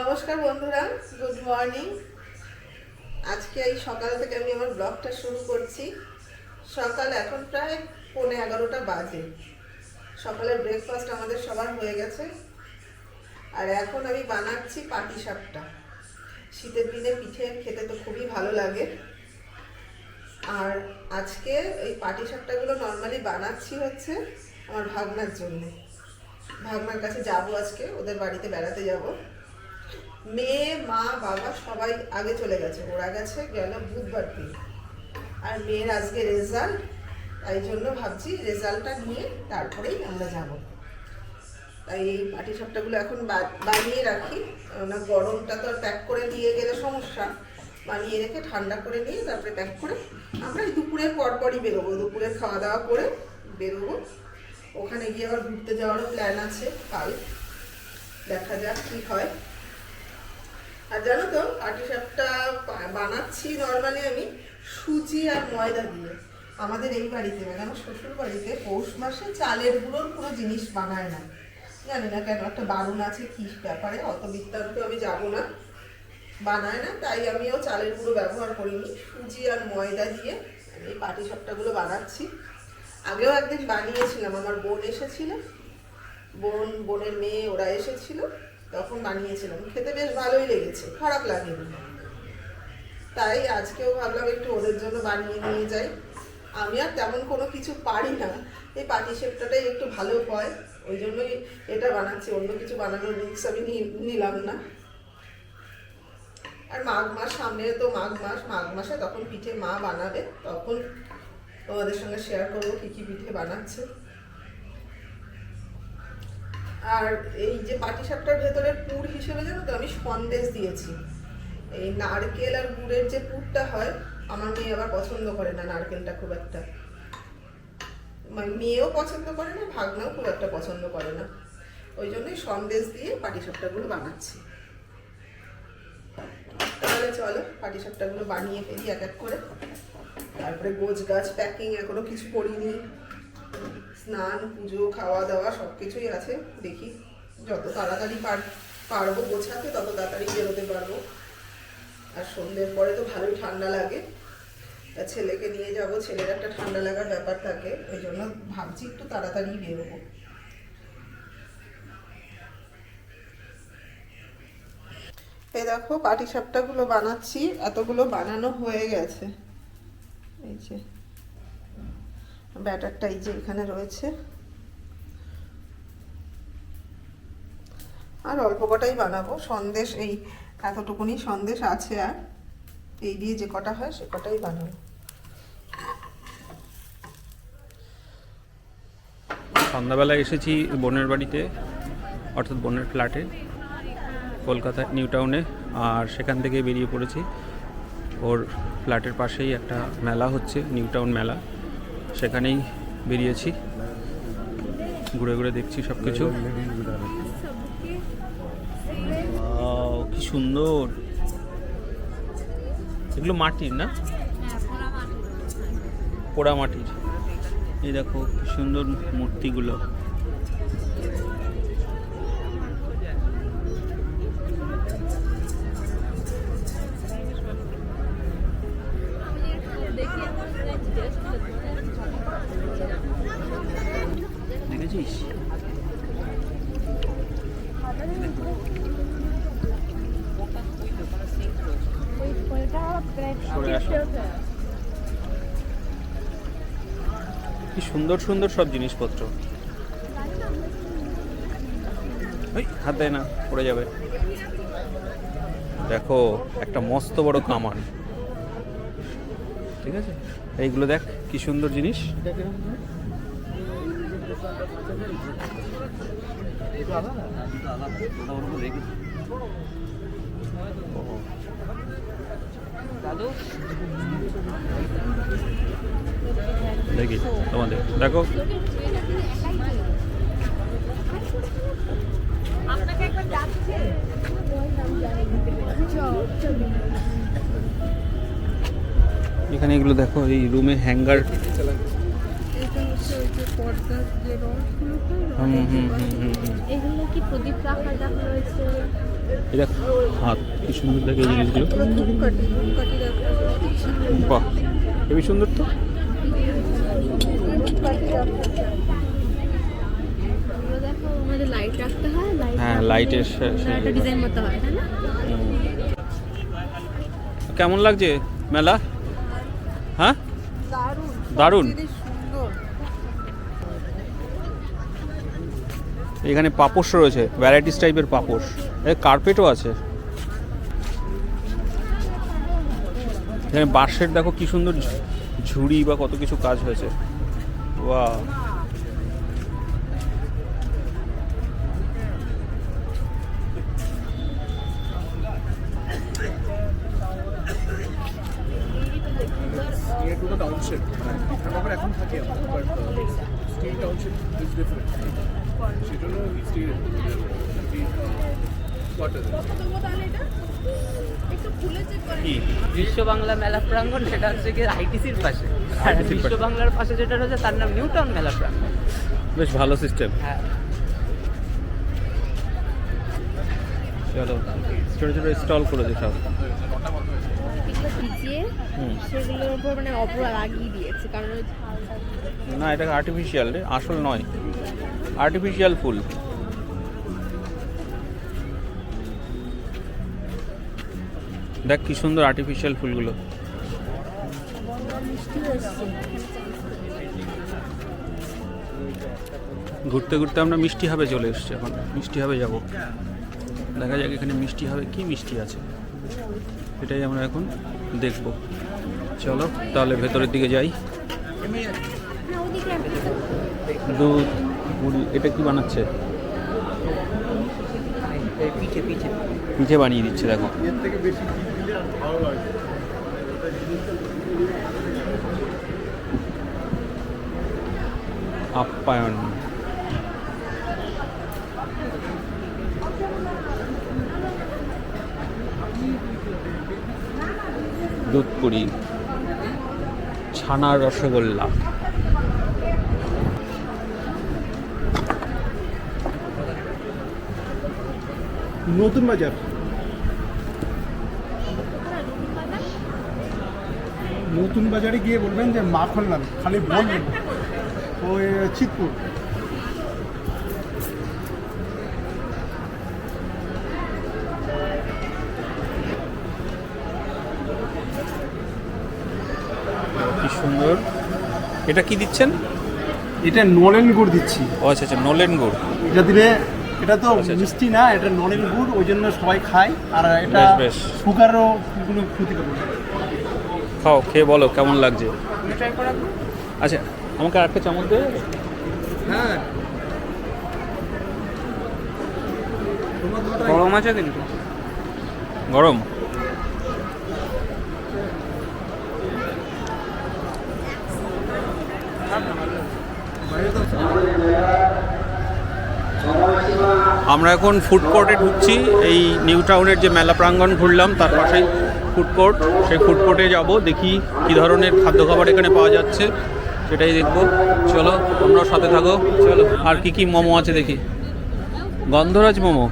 নমস্কার বন্ধুরা good morning আজকে এই সকাল থেকে আমি আমার ব্লগটা শুরু করছি। সকাল এখন প্রায় পৌনে এগারোটা বাজে। সকালের ব্রেকফাস্ট আমাদের সবার হয়ে গেছে। আর এখন আমি বানাচ্ছি পাটি সাপটা শীতের দিনে পিঠে খেতে তো খুবই ভালো লাগে। আর আজকে এই পাটি সাপটাগুলো নর্মালি বানাচ্ছি হচ্ছে আমার ভাগনার জন্যে। ভাগনার কাছে যাব আজকে, ওদের বাড়িতে বেড়াতে যাব। মেয়ে, মা, বাবা সবাই আগে চলে গেছে। ওরা গেছে, গেল বুধবার দিন। আর মেয়ের আজকে রেজাল্ট তাই জন্য ভাবছি রেজাল্টটা নিয়ে তারপরেই আমরা যাব। তাই এই পাটি সাপটাগুলো এখন বানিয়ে রাখি। কেননা গরমটা তো প্যাক করে দিয়ে গেলে সমস্যা। বানিয়ে রেখে ঠান্ডা করে নিয়ে তারপরে প্যাক করে আমরা দুপুরের পরপরই বেরোবো। দুপুরের খাওয়া দাওয়া করে বেরোবো। ওখানে গিয়ে আবার ঘুরতে যাওয়ারও প্ল্যান আছে কাল। দেখা যাক কি হয়। আর জানো তো পাটিসাপটা বানাচ্ছি নর্মালি আমি সুজি আর ময়দা দিয়ে। আমাদের এই বাড়িতে মানে আমার শ্বশুর বাড়িতে পৌষ মাসে চালের গুঁড়োর কোনো জিনিস বানায় না। জানি না কেন, একটা বারণ আছে, কি ব্যাপারে, অত বৃত্তান্ত আমি যাব না। বানায় না, তাই আমিও চালের গুঁড়ো ব্যবহার করিনি। সুজি আর ময়দা দিয়ে আমি এই পাটিসাপটাগুলো বানাচ্ছি। আগেও একদিন বানিয়েছিলাম, আমার বোন এসেছিল। বোন, বোনের মেয়ে, ওরা এসেছিল। তখন বানিয়েছিলাম। খেতে বেশ ভালোই লেগেছে, খারাপ লাগেনি। তাই আজকেও ভাবলাম একটু ওদের জন্য বানিয়ে নিয়ে যাই। আমি আর তেমন কোনো কিছু পারি না। এই পাটি সেপটাটাই একটু ভালো হয়। ওই জন্যই এটা বানাচ্ছি, অন্য কিছু বানানোর রিক্স আমি নিলাম না। আর মাঘ মাস, সামনে তো মাঘ মাস, মাঘ মাসে তখন পিঠে মা বানাবে। তখন তোমাদের সঙ্গে শেয়ার করব কী কী পিঠে বানাচ্ছে। আর এই যে পাটিসাপটার ভেতরে পুর হিসেবে জানো তো আমি সন্দেশ দিয়েছি। এই নারকেল আর গুড়ের যে পুরটা হয়, আমার মেয়ে আবার পছন্দ করে না নারকেলটা খুব একটা। মানে মেয়েও পছন্দ করে না, ভাগনাও খুব একটা পছন্দ করে না। ওই জন্যই সন্দেশ দিয়ে পাটিসাপটাগুলো বানাচ্ছি। তাহলে চলো পাটিসাপটাগুলো বানিয়ে ফেলি এক এক করে। তারপরে গোছ গাছ প্যাকিং এখনও কিছু করিনি। স্নান, পুজো খাওয়া দাওয়া সব কিছুই আছে, দেখি। যত তাড়াতাড়ি পার পারব গোছাতে, তত তাড়াতাড়ি বেরোতে পারব। আর সন্ধ্যের পরে তো ভালোই ঠান্ডা লাগে। তা ছেলেকে নিয়ে যাব, ছেলের একটা ঠান্ডা লাগার ব্যাপার থাকে, ওই জন্য ভাবছি একটু তাড়াতাড়ি বেরোবো। এই দেখো পাটি সাপটাগুলো বানাচ্ছি, এতগুলো বানানো হয়ে গেছে। এই যে। ব্যাটারটা এই যে এখানে রয়েছে। আর অল্প কটাই বানাবো। সন্দেশ এই এতটুকুনি সন্দেশ আছে আর। এই দিয়ে যে কটা হয় সে কটাই বানাবো। সন্ধ্যাবেলা এসেছি বোনের বাড়িতে, অর্থাৎ বোনের ফ্ল্যাটে কলকাতায় নিউ টাউনে, আর সেখান থেকে বেরিয়ে পড়েছি। ওর ফ্ল্যাটের পাশেই একটা মেলা হচ্ছে, নিউ টাউন মেলা। সেখানেই বেরিয়েছি। ঘুরে ঘুরে দেখছি সব কিছু কি সুন্দর। এগুলো মাটির না? পোড়া মাটির এই দেখো, কি সুন্দর মূর্তিগুলো। দেখেছিস সরে আসো। কি সুন্দর সুন্দর সব জিনিসপত্র। ওই হাত দেয় না, পড়ে যাবে। দেখো, একটা মস্ত বড় কামান। ঠিক আছে? এইগুলো দেখ। কি সুন্দর জিনিস? দেখি তোমাদের। দেখো। আপনাকে একবার ডাকছে। এখানে এগুলো দেখো এই রুমে হ্যাঙ্গার এটা হাত কি সুন্দর লাগে এই জিনিসগুলো। বাহ হেবি সুন্দর তো। হয় লাইটের ডিজাইন করতে হয় কেমন লাগছে মেলা? হ্যাঁ? দারুণ। এখানে পাপোশ রয়েছে ভ্যারাইটিস টাইপের পাপোশ। কার্পেটও আছে। এখানে বাঁশের, দেখো কি সুন্দর ঝুড়ি বা কত কিছু কাজ হয়েছে। ওয়া থাকে আমরা but steel township is different সেজন্য উই স্টিল কোয়ার্টার কি? বিশ্ব বাংলা মেলা প্রাঙ্গণ সেটা হচ্ছে গিয়ে আইটিসির পাশে। আর বিশ্ব পাশে। বাংলার পাশে যেটা রয়েছে তার নাম নিউ টাউন মেলা প্রাঙ্গণ। বেশ ভালো সিস্টেম হ্যাঁ। চলো ছোটো ছোটো স্টল করেছে সব ভিজিয়ে সেগুলোর উপর মানে অপরা লাগিয়ে দিয়েছে কারণ না এটা আর্টিফিশিয়াল রে আসল নয়। আর্টিফিশিয়াল ফুল। দেখ কি সুন্দর আর্টিফিশিয়াল ফুলগুলো। ঘুরতে ঘুরতে আমরা মিষ্টি হবে চলে এসেছি এখন। মিষ্টি হবে যাব। দেখা যাক এখানে মিষ্টি হবে কি মিষ্টি আছে। এটাই আমরা এখন দেখব। চলো, তাহলে ভেতরের দিকে যাই। দুধ, মুড়ি, এটা কি বানাচ্ছে? পিঠে পিঠে পিঠে বানিয়ে দিচ্ছে, দেখো। আপ্যায়ন। দুধ পুরি ছানার রসগোল্লা। নতুন বাজার? নতুন বাজারে গিয়ে বলবেন যে মাখন লাল খালি বলবেন। ওই চিতপুর। সুন্দর। এটা কি দিচ্ছেন? এটা নলেন গুড় দিচ্ছি। ও আচ্ছা আচ্ছা নলেন গুড়। এটা দিলে এটা তো আচ্ছা, আচ্ছা। মিষ্টি না এটা নলেন গুড় ওই জন্য সবাই খায়। আর এটা। সুগারও কোনো ক্ষতি করবে না। খাও খেয়ে বলো কেমন লাগছে? ট্রাই করা আচ্ছা আমাকে আর একটা চামচ দেবে হ্যাঁ। গরম আছে কিন্তু গরম? আমরা এখন ফুড কোর্টে ঢুকছি। এই নিউ টাউনের যে মেলা প্রাঙ্গণ ঘুরলাম, তার পাশেই ফুড কোর্ট সেই ফুড কোর্টে যাব, দেখি কি ধরনের খাদ্য খাবার এখানে পাওয়া যাচ্ছে, সেটাই দেখব। চলো তোমরাও সাথে থাকো। চলো, আর কি কি মোমো আছে দেখি? গন্ধরাজ মোমো,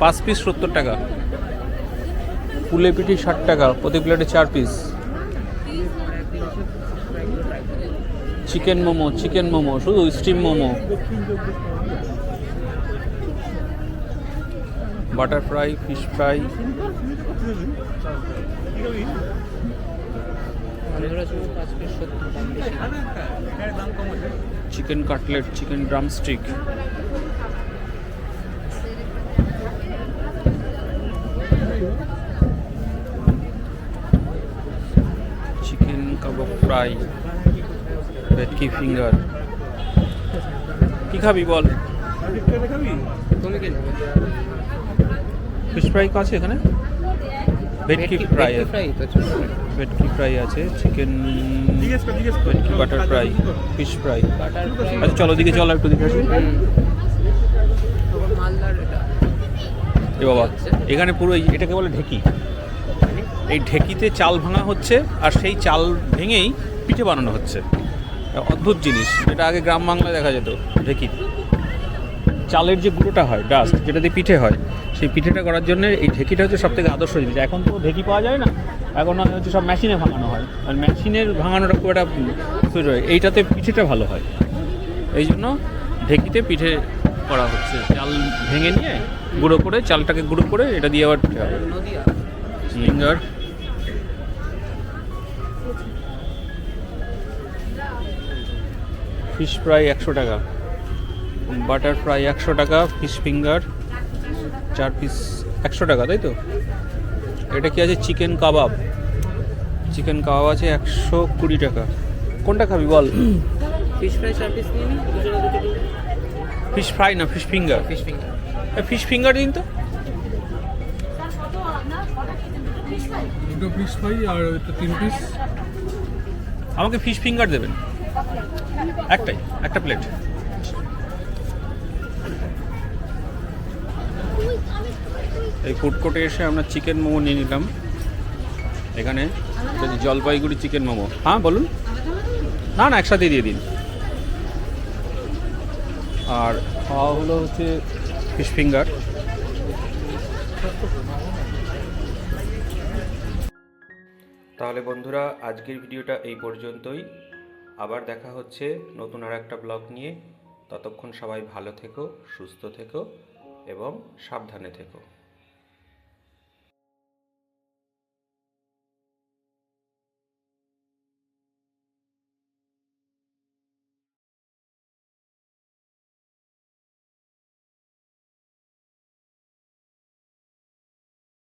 পাঁচ পিস সত্তর টাকা। ফুলে পিঠি ষাট টাকা, প্রতি প্লেটে চার piece chicken momo chicken momo শুধু steam momo butter fry fish fry chicken cutlet chicken drumstick chicken কাবাব ফ্রাই ভেটকি ফিঙ্গার কি খাবি বল? কি ফিশ ফ্রাই আছে এখানে? ভেটকি ফ্রাই ভেটকি ফ্রাই আছে। চিকেন ভেটকি বাটার ফ্রাই ফিশ ফ্রাই আচ্ছা চলো দিকে চলো একটু দেখে আসি। এ বাবা এখানে পুরো এটাকে বলে ঢেকি। এই ঢেকিতে চাল ভাঙা হচ্ছে আর সেই চাল ভেঙেই পিঠে বানানো হচ্ছে। অদ্ভুত জিনিস যেটা আগে গ্রাম বাংলায় দেখা যেত ঢেকি চালের যে গুঁড়োটা হয় ডাস্ট যেটা দিয়ে পিঠে হয় সেই পিঠেটা করার জন্য এই ঢেকিটা হচ্ছে সব থেকে আদর্শ জিনিস। এখন তো ঢেকি পাওয়া যায় না এখন হচ্ছে সব মেশিনে ভাঙানো হয়। আর মেশিনের ভাঙানোটা খুব একটা হয় এইটাতে পিঠেটা ভালো হয়। এই জন্য ঢেকিতে পিঠে করা হচ্ছে। চাল ভেঙে নিয়ে গুঁড়ো করে চালটাকে গুঁড়ো করে এটা দিয়ে আবার পিঠে হবে। নদিয়া। ফিশ ফ্রাই একশো টাকা। বাটার ফ্রাই একশো টাকা ফিশ ফিঙ্গার চার পিস একশো টাকা তাই তো? এটা কি আছে চিকেন কাবাব? চিকেন কাবাব আছে একশো কুড়ি টাকা। কোনটা খাবি বল? ফিশ ফ্রাই চার পিস নিয়ে ফিশ ফ্রাই না fish finger? Fish finger. Fish finger দিন তো। দুটো ফিশ ফ্রাই আর তিন পিস। আমাকে ফিশ ফিঙ্গার দেবেন। একটাই, একটা প্লেট এই ফুড কোর্টে এসে আমরা চিকেন মোমো নিয়ে নিলাম। এখানে জলপাইগুড়ি চিকেন মোমো। হ্যাঁ বলুন। না না, একসাথে দিয়ে দিন। আর খাওয়া হলো হচ্ছে ফিশ ফিঙ্গার তাহলে বন্ধুরা, আজকের ভিডিওটা এই পর্যন্তই। আবার দেখা হচ্ছে নতুন আর একটা ব্লগ নিয়ে। ততক্ষণ সবাই ভালো থেকো, সুস্থ থেকো এবং সাবধানে থেকো।